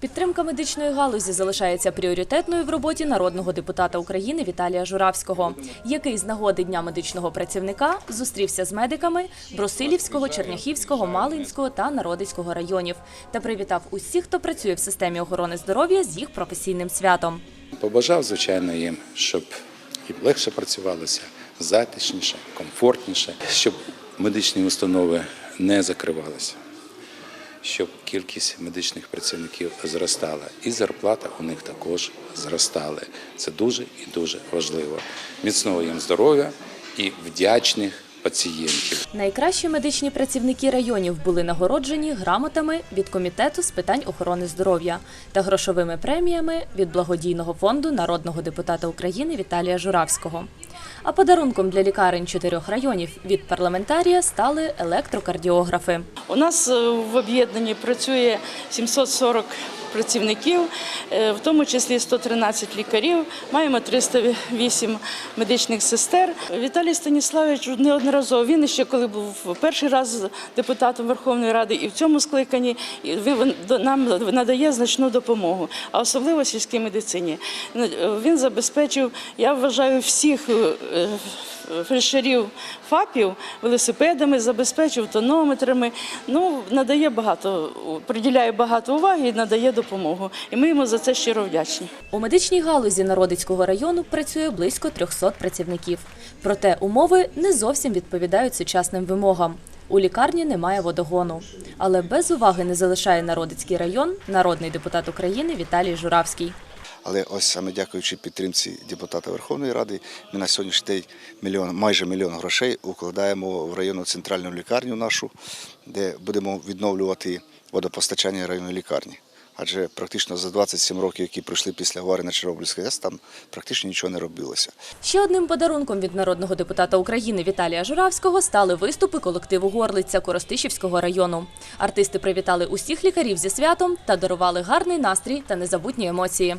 Підтримка медичної галузі залишається пріоритетною в роботі народного депутата України Віталія Журавського, який з нагоди Дня медичного працівника зустрівся з медиками Брусилівського, Черняхівського, Малинського та Народицького районів та привітав усіх, хто працює в системі охорони здоров'я з їх професійним святом. Побажав, звичайно, їм, щоб їм легше працювалося, затишніше, комфортніше, щоб медичні установи не закривалися, щоб кількість медичних працівників зростала, і зарплата у них також зростала. Це дуже і дуже важливо. Міцного їм здоров'я і вдячних пацієнтів. Найкращі медичні працівники районів були нагороджені грамотами від комітету з питань охорони здоров'я та грошовими преміями від благодійного фонду народного депутата України Віталія Журавського. А подарунком для лікарень чотирьох районів від парламентарія стали електрокардіографи. У нас е, в об'єднанні працює 740 працівників, е, в тому числі 113 лікарів. Маємо 308 медичних сестер. Віталій Станіславович неодноразово він ще коли був перший раз депутатом Верховної Ради і в цьому скликанні нам надає значну допомогу, а особливо сільській медицині. Він забезпечив, я вважаю, всіх. Е, фельдшерів ФАПів велосипедами, забезпечив тонометрами. Ну, надає багато, приділяє багато уваги і надає допомогу. І ми йому за це щиро вдячні. У медичній галузі Народицького району працює близько 300 працівників. Проте умови не зовсім відповідають сучасним вимогам. У лікарні немає водогону. Але без уваги не залишає Народицький район народний депутат України Віталій Журавський. Але ось саме дякуючи підтримці депутата Верховної Ради, ми на сьогоднішній день мільйон, майже мільйон грошей укладаємо в районну центральну лікарню нашу, де будемо відновлювати водопостачання районної лікарні. Адже практично за 27 років, які пройшли після аварії на Чорнобильській АЕС, там практично нічого не робилося. Ще одним подарунком від народного депутата України Віталія Журавського стали виступи колективу Горлиця Коростишівського району. Артисти привітали усіх лікарів зі святом та дарували гарний настрій та незабутні емоції.